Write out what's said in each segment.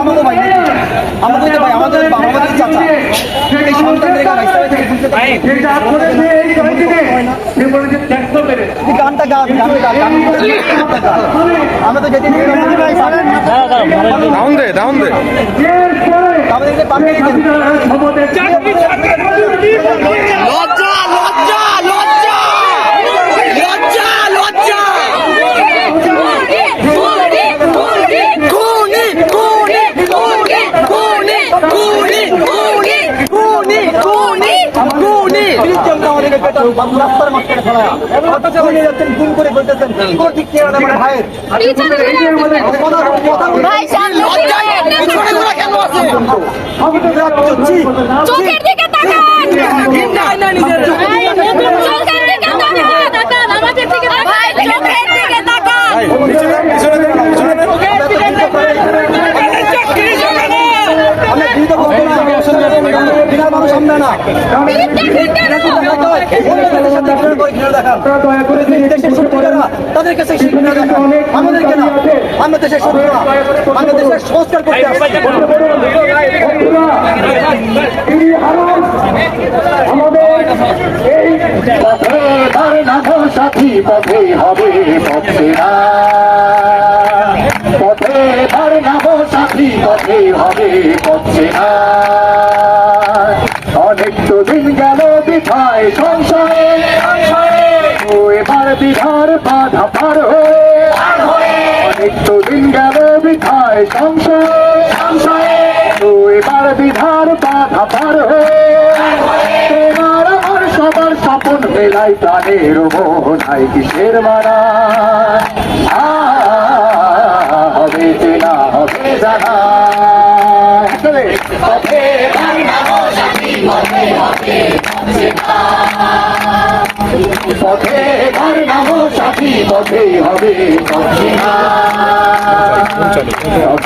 আমাদের ভাই আমাদের ভাই আমাদের আমাদের চাচা। এই সন্তান রেখা ভাই থেকে বুঝতে পারি গানটা গান গানটা গান আমরা তো যেতে দাউন দে দাউন দে। আমাদের পাঠিয়ে দিতে চোখের দিকে তাকান ঘৃণায় না নিজের ভাই, চোখের দিকে তাকান তাকান আমাদের দিকে ভাই চোখের দিকে তাকান আমরা বিরুদ্ধে বলব না, বিনার মানুষ আমরা না। তাদের কাছে। আমাদেরকে না, আমরা দেশের শত্রুরা, আমরা দেশের সংস্কার করতে আমাদের এই সাথী পথে হবে পথে না পথে তার নাম সাথী পথে হবে পথে না বিধার বাধা পার হয়ে অনেক তো দিন গেল সংসারে ও এবার বিধার বাধা পার হয়ে তোমার আমার সবার স্বপন মেলাই প্রাণের মোহনাই কিসের মারা হবে না হবে জানা। পথে ঘর নাম সাথী পথে হবে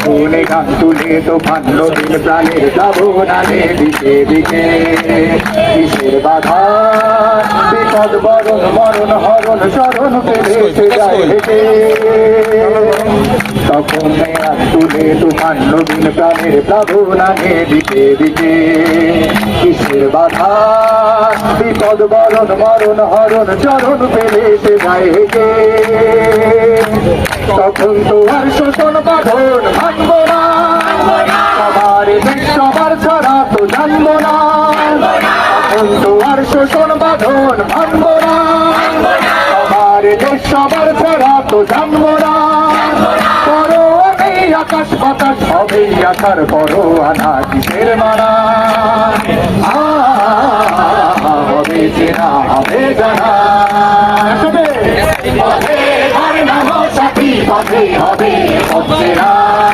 শুনে গান তুলে তো ভান্ন দিন প্রাণের প্লাবনানে দিকে দিকে কিসের বাধা? বিপদ বরণ মরণ হরণ শরণ পেলে যায় হেঁটে। তখন গান তুলে তো ভান্ন দিন প্রাণের প্লাবনানে দিকে দিকে কিসের বাধা? বিপদ বরণ মরণ হরণ চরণ পেলে সে হেঁটে তখন তো আর শোষণ বাঁধন ভাঙব না। সবার সবার ছাড়া তো জানব না। তখন তো আর শোষণ বাঁধন ভাঙব না। সবার সবার ছাড়া তো জানব না। করো আকাশ বাতাস হবে আকার করো আনা কিসের মারা কিনা বেদনা পথে ধারণা সাথী পথে হবে অপেরা